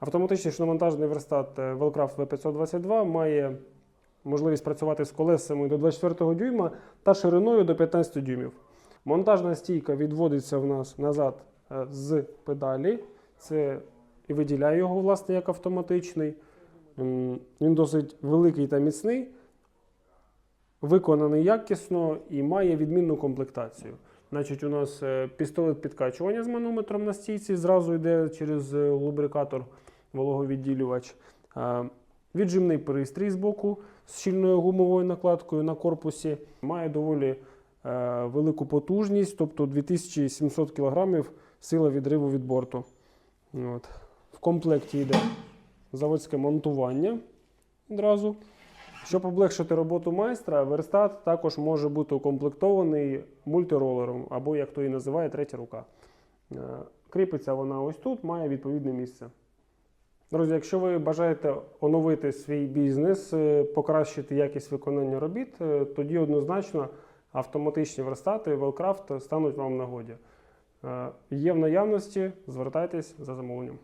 Автоматичний шиномонтажний верстат е, Wellcraft V522 має можливість працювати з колесами до 24 дюйма та шириною до 15 дюймів. Монтажна стійка відводиться в нас назад е, з педалі. Це і виділяє його, власне, як автоматичний. Він досить великий та міцний, виконаний якісно і має відмінну комплектацію. Значить, у нас е, пістолет підкачування з манометром на стійці, зразу йде через е, лубрикатор вологовідділювач. Віджимний пристрій з боку з щільною гумовою накладкою на корпусі. Має доволі е, велику потужність, тобто 2700 кг сила відриву від борту. От. В комплекті йде заводське монтування одразу. Щоб облегшити роботу майстра, верстат також може бути укомплектований мультиролером, або, як то і називає, третя рука. Е, Кріпиться вона ось тут, має відповідне місце. Друзі, якщо ви бажаєте оновити свій бізнес, е, покращити якість виконання робіт, е, тоді однозначно автоматичні верстати Велкрафт стануть вам в нагоді. Е, Є в наявності, звертайтесь за замовленням.